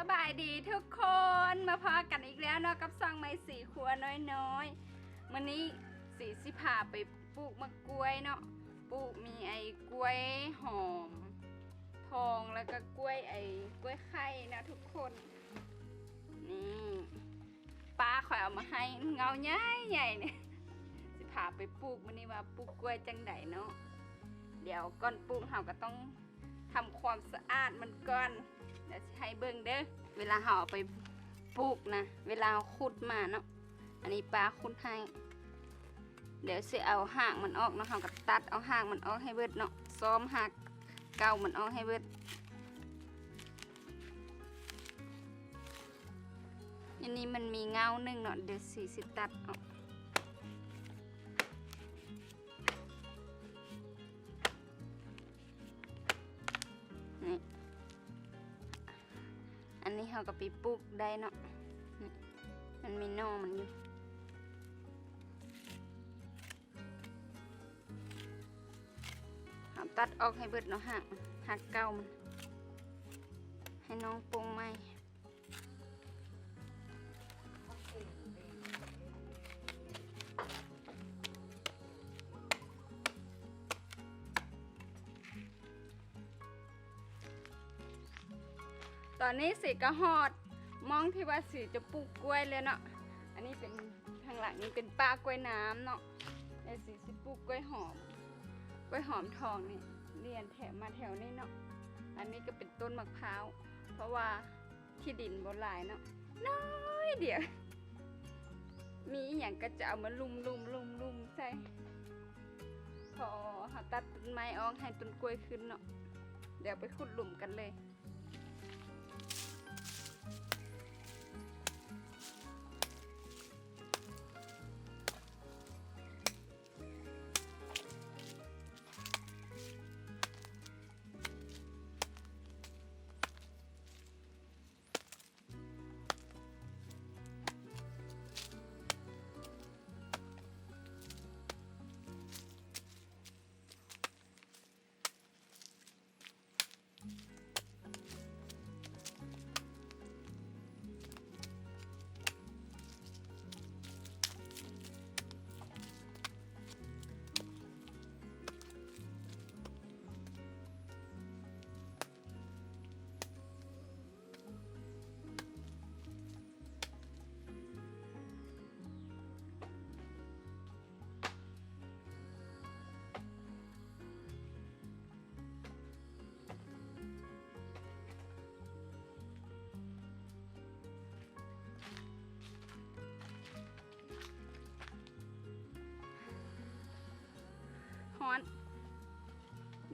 สบายดีทุกคนมาพอกันอีกแล้วเนาะกับซองไม้สีครัวน้อยๆวันนี้สีสิพาไปปลูกมะกล้วยเนาะปลูกมีไอ้กล้วยหอม ทองแล้วก็กล้วยไอ้กล้วยไข่นะทุกคนนี่ป้าคอยเอามาให้เงาใหญ่ใหญ่ๆเนี่ยสิพาไปปลูกวันนี้ว่าปลูกกล้วยจังไดเนาะเดี๋ยวก่อนปลูกเราก็ต้อง ทำความสะอาดมันก่อนเดี๋ยวให้เบิ่งเด้อเวลาเราเอไปปลูกนะ เวลาขุดมาเนาะอันนี้ปลาขุดให้เดี๋ยวสิเอาหากมันออกเนาะเราก็ตัดเอาหากมันออกให้เบิดเนาะซ้อมหากเก่ามันออกให้เบิดอันนี้มันมีเงาหนึ่งเนาะเดี๋ยวสีสิตัดออก เขาก็ไปปลูกได้เนาะมันมีหนอมันอยู่ตัดออกให้เบิดเนาะหักหักเก้ามันให้น้องปรุงไหม ตอนนี้สีก็ฮอดมองที่ว่าสีจะปลูกกล้วยเลยเนาะอันนี้เป็นทางหลังนี้เป็นปลากล้วยน้ำเนาะไอ้สีสิปลูกกล้วยหอมกล้วยหอมทองนี่เรียนแถมมาแถวนี้เนาะอันนี้ก็เป็นต้นมะพร้าวเพราะว่าที่ดินบนหลายเนาะน้อยเดียวมีอย่างก็จะเอามาลุมลุมลุมลุมใส่พอตัดต้นไม้ออกให้ต้นกล้วยขึ้นเนาะเดี๋ยวไปขุดหลุมกันเลย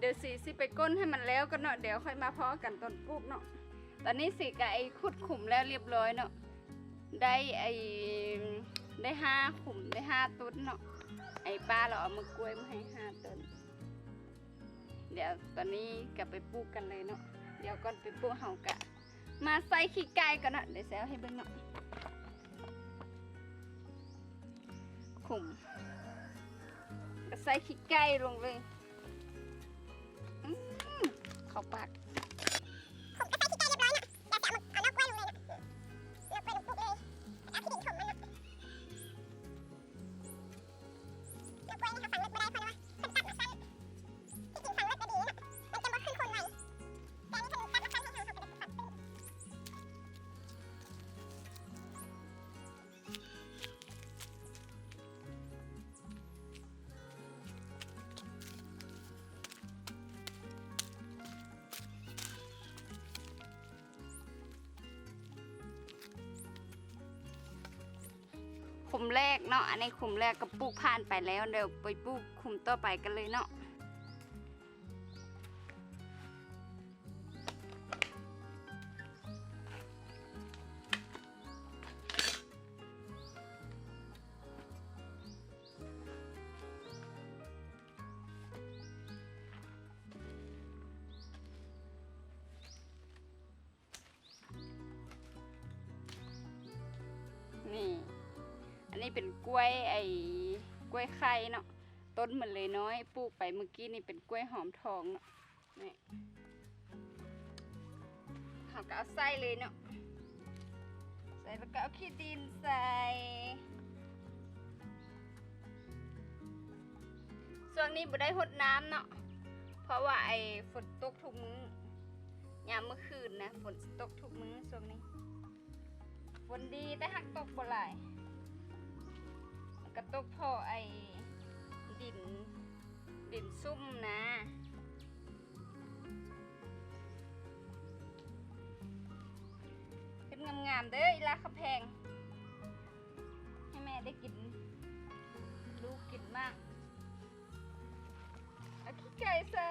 ดี๋ยวสีสิไปก้นให้มันแล้วก็เนาะเดี๋ยวค่อยมาเพาะกันต้นปลูกเนาะตอนนี้สีกับไอ้ขุดขุมแล้วเรียบร้อยเนาะได้ไอ้ได้ห้าขุมได้ห้าต้นเนาะไอ้ป้าเราเอามากล้วยมาให้ห้าต้นเดี๋ยวตอนนี้กลับไปปลูกกันเลยเนาะเดี๋ยวก่อนไปปลูกเฮากะ มาใส่ขี้ไก่ก่อนเนาะเดี๋ยวแซวให้เบิ่งเนาะขุมก็ใส่ขี้ไก่ลงเลย เข้ ขุมแรกเนาะอันนี้ขุมแรกก็ปลูกผ่านไปแล้วเดี๋ยวไปปลูกขุมต่อไปกันเลยเนาะ อันนี้เป็นกล้วยไอ้กล้วยไข่เนาะต้นมันเลยน้อยปลูกไปเมื่อกี้นี่เป็นกล้วยหอมทองเนาะนี่เขาก็เอาไส้เลยเนาะแล้วก็เอาขี้ดินใส่ช่วงนี้บ่ได้หดน้ำเนาะเพราะว่าไอ้ฝนตกทุกมื้อยามเมื่อคืนนะฝนตกทุกมื้อช่วงนี้ ฝนดีแต่หักตกบ่หลาย มันก็ตกพอไอดินดินซุ่มนะเป็นงามๆเด้ออีลาขแพง ให้แม่ได้กิน ลูกกินมากเอาขี้ไก่ใส่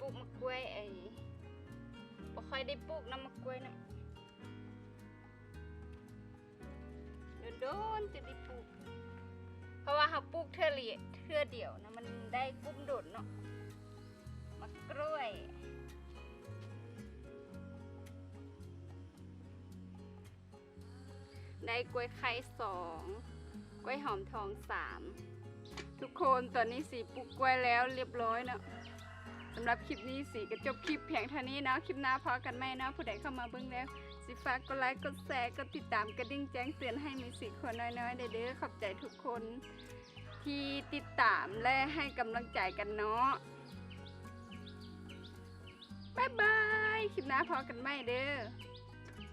สีกระปุกมะกล้วยไอ้บ่ค่อยได้ปลูกน้ำมะกล้วยนะโดนๆจะได้ปลูก เพราะว่าเขาปลูกเทื่อเลียเทื่อเดียวนะมันได้กุ้มโดดเนาะมะกล้วยได้กล้วยไข่สองกล้วยหอมทองสามทุกคนตอนนี้สีปลูกกล้วยแล้วเรียบร้อยเนาะำหรับคลิปนี้สีก็จบคลิปเพียงเท่านี้เนาะคลิปหน้าพอกันไหมเนาะผู้ใดเข้ามาเบิ้งแล้วสิฝากกดไลค์กดแชร์กดติดตามกระดิ่งแจ้งเตือนให้มีสีคนน้อยๆเด้อขอบใจทุกคน ที่ติดตามและให้กำลังใจกันเนาะบ๊ายบายคลิปหน้าพอกันไหมเด้อ